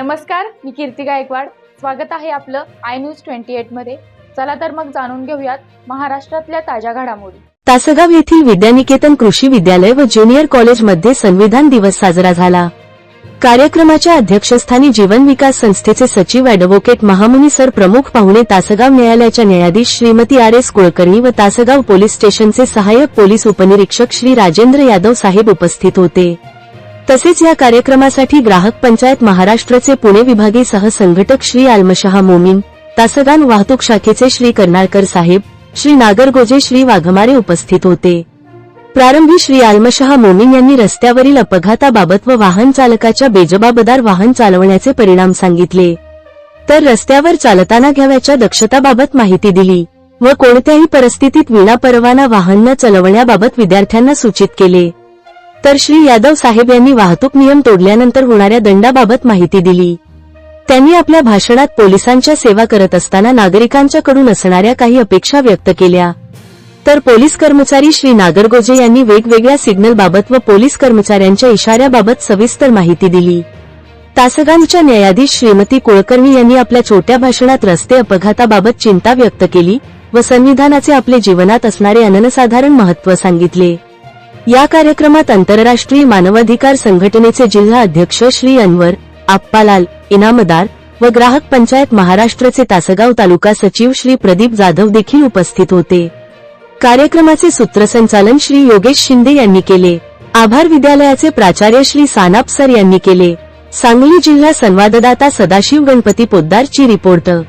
नमस्कार मी कीर्ती गायकवाड. स्वागत आहे आपलं आय न्यूज ट्वेंटी एटमध्ये. चला तर मग जाणून घेऊयात महाराष्ट्रातल्या ताज्या घडामोडी. तासगाव येथील विद्यानिकेतन कृषी विद्यालय व ज्युनियर कॉलेजमध्ये संविधान दिवस साजरा झाला. कार्यक्रमाच्या अध्यक्षस्थानी जीवन विकास संस्थेचे सचिव अॅडव्होकेट महामुनी सर प्रमुख पाहुणे तासगाव न्यायालयाच्या न्यायाधीश श्रीमती आर एस कुलकर्णी व तासगाव पोलीस स्टेशनचे सहाय्यक पोलीस उपनिरीक्षक श्री राजेंद्र यादव साहेब उपस्थित होते. तसेच या कार्यक्रमासाठी ग्राहक पंचायत महाराष्ट्रचे पुणे विभागीय सहसंघटक श्री आलमशहा मोमीन तासगान वाहतूक शाखेचे श्री कर्नाळकर साहेब श्री नागरगोजे श्री वाघमारे उपस्थित होते. प्रारंभी श्री आलमशहा मोमीन यांनी रस्त्यावरील अपघाताबाबत व वाहन चालकाच्या बेजबाबदार वाहन चालवण्याचे परिणाम सांगितले. तर रस्त्यावर चालताना घ्याव्याच्या दक्षताबाबत माहिती दिली व कोणत्याही परिस्थितीत विनापरवाना वाहन न चालवण्याबाबत विद्यार्थ्यांना सूचित केले. तर श्री यादव साहेब यांनी वाहतूक नियम तोडल्यानंतर होणाऱ्या दंडाबाबत माहिती दिली. त्यांनी आपल्या भाषणात पोलिसांच्या सेवा करत असताना नागरिकांच्याकडून असणाऱ्या काही अपेक्षा व्यक्त केल्या. तर पोलीस कर्मचारी श्री नागरगोजे यांनी वेगवेगळ्या सिग्नलबाबत व पोलीस कर्मचाऱ्यांच्या इशाऱ्याबाबत सविस्तर माहिती दिली. तासगांच्या न्यायाधीश श्रीमती कुळकर्णी यांनी आपल्या छोट्या भाषणात रस्ते अपघाताबाबत चिंता व्यक्त केली व संविधानाचे आपले जीवनात असणारे अननसाधारण महत्त्व सांगितले. या कार्यक्रमात आंतरराष्ट्रीय मानवाधिकार संघटनेचे जिल्हा अध्यक्ष श्री अनवर आप्पालाल इनामदार व ग्राहक पंचायत महाराष्ट्रचे तासगाव तालुका सचिव श्री प्रदीप जाधव देखील उपस्थित होते. कार्यक्रमाचे सूत्रसंचालन श्री योगेश शिंदे यांनी केले. आभार विद्यालयाचे प्राचार्य श्री सानाप सर यांनी केले. सांगली जिल्हा संवाददाता सदाशिव गणपती पोद्दारची रिपोर्ट